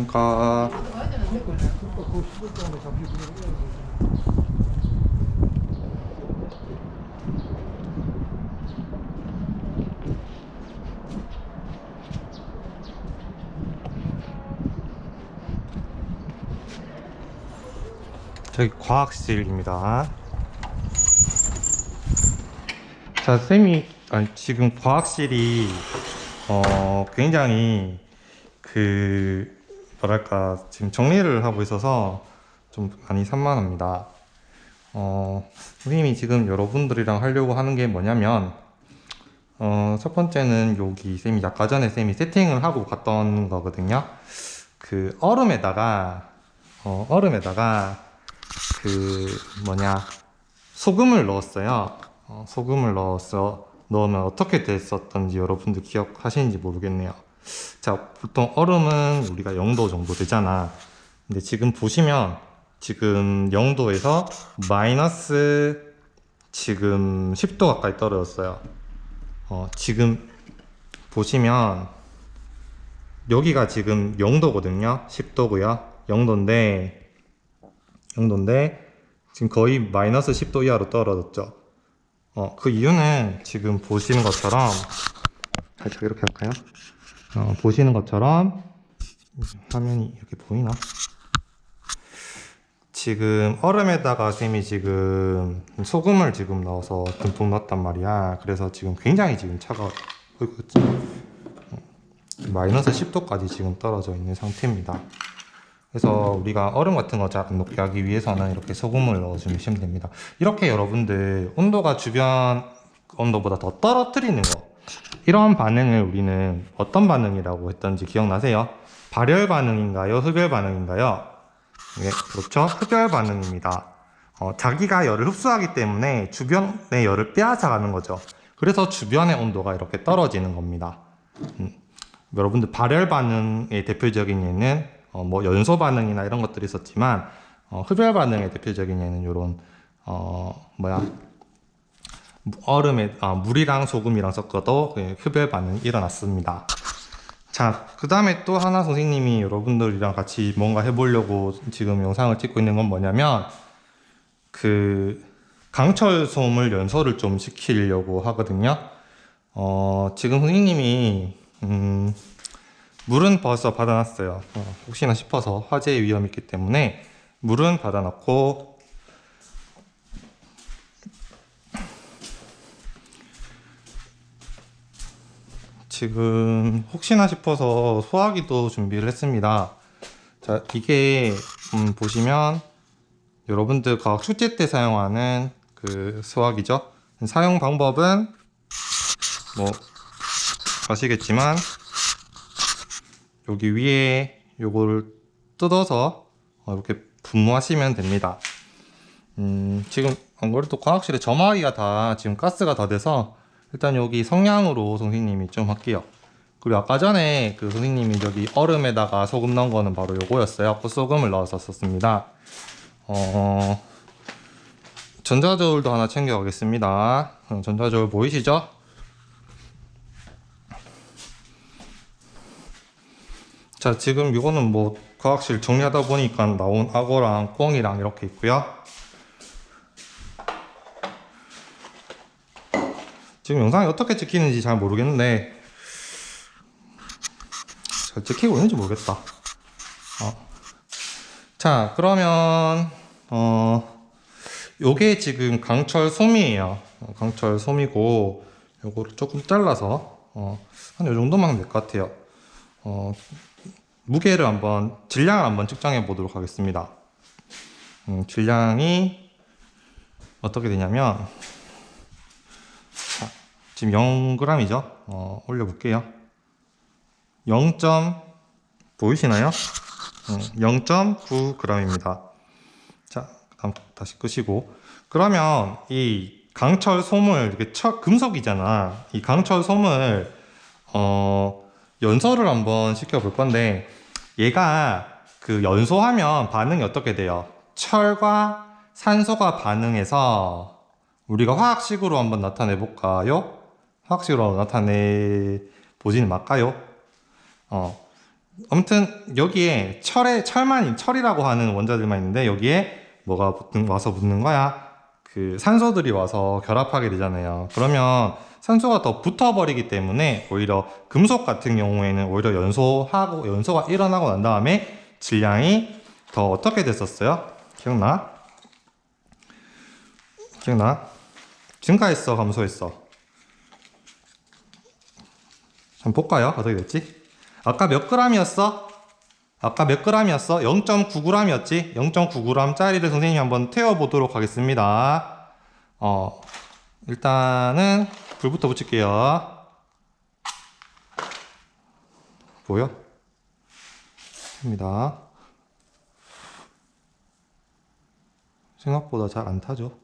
안녕하십니까. 저기 과학실입니다. 자, 쌤이 아니, 지금 과학실이 어, 굉장히 그 뭐랄까 지금 정리를 하고 있어서 좀 많이 산만합니다. 어, 선생님이 지금 여러분들이랑 하려고 하는 게 뭐냐면 어, 첫 번째는 여기 쌤이 아까 전에 쌤이 세팅을 하고 갔던 거거든요. 그 얼음에다가 어, 얼음에다가 그 뭐냐 소금을 넣었어요. 어, 소금을 넣어서 넣으면 어떻게 됐었던지 여러분들 기억하시는지 모르겠네요. 자, 보통 얼음은 우리가 0도 정도 되잖아. 근데 지금 보시면 지금 0도에서 마이너스 지금 10도 가까이 떨어졌어요. 어, 지금 보시면 여기가 지금 0도거든요. 10도고요. 0도인데 0도인데 지금 거의 마이너스 10도 이하로 떨어졌죠. 어, 그 이유는 지금 보시는 것처럼 살짝 이렇게 할까요? 어, 보시는 것처럼 화면이 이렇게 보이나? 지금 얼음에다가 쌤이 지금 소금을 지금 넣어서 듬뿍 넣었단 말이야. 그래서 지금 굉장히 지금 차가워. 어, 마이너스 10도까지 지금 떨어져 있는 상태입니다. 그래서 우리가 얼음 같은 거 잘 안 녹게 하기 위해서는 이렇게 소금을 넣어주시면 됩니다. 이렇게 여러분들 온도가 주변 온도보다 더 떨어뜨리는 거 이런 반응을 우리는 어떤 반응이라고 했던지 기억나세요? 발열 반응인가요? 흡열 반응인가요? 네, 그렇죠. 흡열 반응입니다. 어, 자기가 열을 흡수하기 때문에 주변의 열을 빼앗아가는 거죠. 그래서 주변의 온도가 이렇게 떨어지는 겁니다. 음, 여러분들 발열 반응의 대표적인 예는 어, 뭐 연소 반응이나 이런 것들이 있었지만 어, 흡열 반응의 대표적인 예는 이런 어, 뭐야 얼음에 아, 물이랑 소금이랑 섞어도 그 흡열 반응이 일어났습니다. 자, 그 다음에 또 하나 선생님이 여러분들이랑 같이 뭔가 해보려고 지금 영상을 찍고 있는 건 뭐냐면 그 강철 솜을 연소를 좀 시키려고 하거든요. 어, 지금 선생님이 음, 물은 벌써 받아놨어요. 어, 혹시나 싶어서 화재의 위험이 있기 때문에 물은 받아놨고 지금 혹시나 싶어서 소화기도 준비를 했습니다. 자, 이게 음, 보시면 여러분들 과학 축제 때 사용하는 그 소화기죠. 사용 방법은 뭐 아시겠지만 여기 위에 요거를 뜯어서 어, 이렇게 분무하시면 됩니다. 음, 지금 안 그래도 과학실에 점화기가 다 지금 가스가 다 돼서 일단 여기 성냥으로 선생님이 좀 할게요. 그리고 아까 전에 그 선생님이 여기 얼음에다가 소금 넣은 거는 바로 요거였어요. 풋소금을 넣어서 썼습니다. 어, 전자저울도 하나 챙겨가겠습니다. 어, 전자저울 보이시죠? 자, 지금 이거는 뭐 과학실 정리하다 보니까 나온 악어랑 꽁이랑 이렇게 있고요. 지금 영상이 어떻게 찍히는지 잘 모르겠는데 잘 찍히고 있는지 모르겠다. 어. 자, 그러면 어 요게 지금 강철 솜이에요. 어, 강철 솜이고 요거를 조금 잘라서 어, 한 요 정도만 하면 될것 같아요. 어, 무게를 한번 질량을 한번 측정해 보도록 하겠습니다. 음, 질량이 어떻게 되냐면 자, 지금 0g이죠. 어, 올려볼게요. 0. 보이시나요? 음, 0.9g입니다. 자, 그다음 다시 끄시고 그러면 이 강철 솜을 이렇게 철 금속이잖아. 이 강철 솜을 어 연소를 한번 시켜 볼 건데 얘가 그 연소하면 반응이 어떻게 돼요? 철과 산소가 반응해서 우리가 화학식으로 한번 나타내 볼까요? 화학식으로 나타내 보지는 말까요? 어, 아무튼 여기에 철에 철만 철이라고 하는 원자들만 있는데 여기에 뭐가 붙는, 와서 붙는 거야? 그 산소들이 와서 결합하게 되잖아요. 그러면 산소가 더 붙어버리기 때문에 오히려 금속 같은 경우에는 오히려 연소하고 연소가 일어나고 난 다음에 질량이 더 어떻게 됐었어요? 기억나? 기억나? 증가했어, 감소했어? 한번 볼까요? 어떻게 됐지? 아까 몇 g이었어? 아까 몇 g이었어? 0.9g이었지? 0.9g짜리를 선생님이 한번 태워보도록 하겠습니다. 어, 일단은 불부터 붙일게요. 보여? 입니다. 생각보다 잘 안 타죠?